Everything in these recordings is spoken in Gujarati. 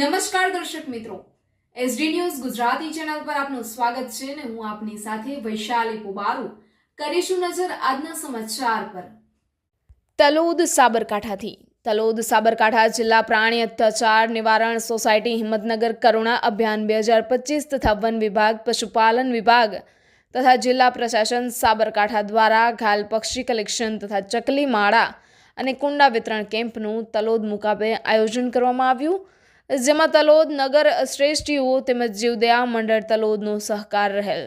નમસ્કાર દર્શક મિત્રો. એસડી ન્યૂઝ ગુજરાતી ચેનલ પર આપનું સ્વાગત છે અને હું આપની સાથે વૈશાલી પુબારુ. કરીશું નજર આજના સમાચાર પર. તલોદ સાબરકાંઠાથી. તલોદ સાબરકાંઠા જિલ્લા પ્રાણી અત્યાચાર નિવારણ સોસાયટી હિંમતનગર કરુણા અભિયાન બે હજાર પચીસ તથા વન વિભાગ, પશુપાલન વિભાગ તથા જિલ્લા પ્રશાસન સાબરકાંઠા દ્વારા ઘાલ પક્ષી કલેક્શન તથા ચકલી માળા અને કુંડા વિતરણ કેમ્પનું તલોદ મુકામે આયોજન કરવામાં આવ્યું. જેમાં તલોદ નગર શ્રેષ્ઠીઓ તેમજ જીવદયા મંડળ તલોદનો સહકાર રહેલ.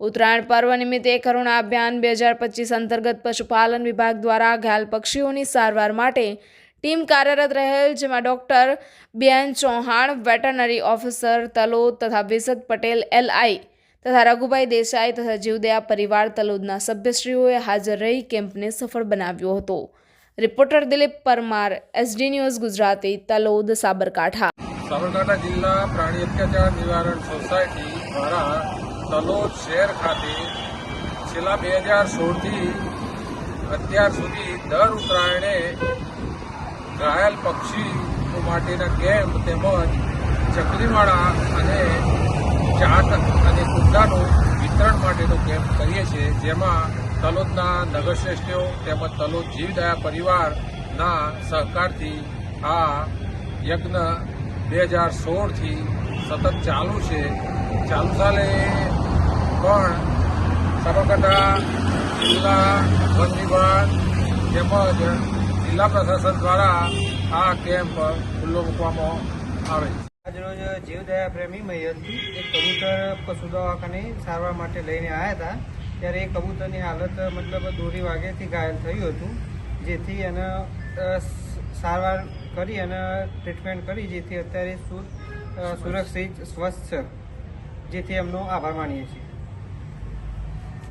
ઉત્તરાયણ પર્વ નિમિત્તે કરુણા અભિયાન બે હજાર પચીસ અંતર્ગત પશુપાલન વિભાગ દ્વારા ઘાયલ પક્ષીઓની સારવાર માટે ટીમ કાર્યરત રહેલ, જેમાં ડોક્ટર બેન ચૌહાણ, વેટરનરી ઓફિસર તલોદ તથા વિસદ પટેલ એલઆઈ તથા રઘુભાઈ દેસાઈ તથા જીવદયા પરિવાર તલોદના સભ્યશ્રીઓએ હાજર રહી કેમ્પને સફળ બનાવ્યો હતો. Reporter Dilip Parmar SD news Gujarati, Talod Sabarkantha. Sabarkantha જિલ્લા પ્રાણી અત્યાચાર નિવારણ સોસાયટી દ્વારા તલોદ શહેર ખાતે છેલ્લા બે હજાર સોળથી અત્યાર સુધી દર ઉત્તરાયણે ઘાયલ પક્ષી માટેના કેમ્પ તેમજ ચકલીમાળા અને ચાટ અને કુંડાનું વિતરણ માટેનો કેમ્પ કરીએ છીએ, જેમાં તલોદના નગરશ્રેષ્ઠીઓ તેમજ તલોદ જીવદયા પરિવારના સહકારથી આ યજ્ઞ બે હજાર સોળથી સતત ચાલુ છે. ચાલુ સાલે પણ સાબરકાંઠા જિલ્લા વન વિભાગ તેમજ જિલ્લા પ્રશાસન દ્વારા આ કેમ્પ ખુલ્લો મૂકવામાં આવે છે. આજરોજ જીવદયા પ્રેમી મૈયરથી એક કબૂતર પશુ દવાખાને સારવાર માટે લઈને આવ્યા હતા. ત્યારે એ કબૂતરની હાલત મતલબ દોરી વાગ્યાથી ઘાયલ થયું હતું, જેથી એને સારવાર કરી અને ટ્રીટમેન્ટ કરી જેથી અત્યારે સુરક્ષિત સ્વસ્થ છે. જેથી એમનો આભાર માનીએ છીએ.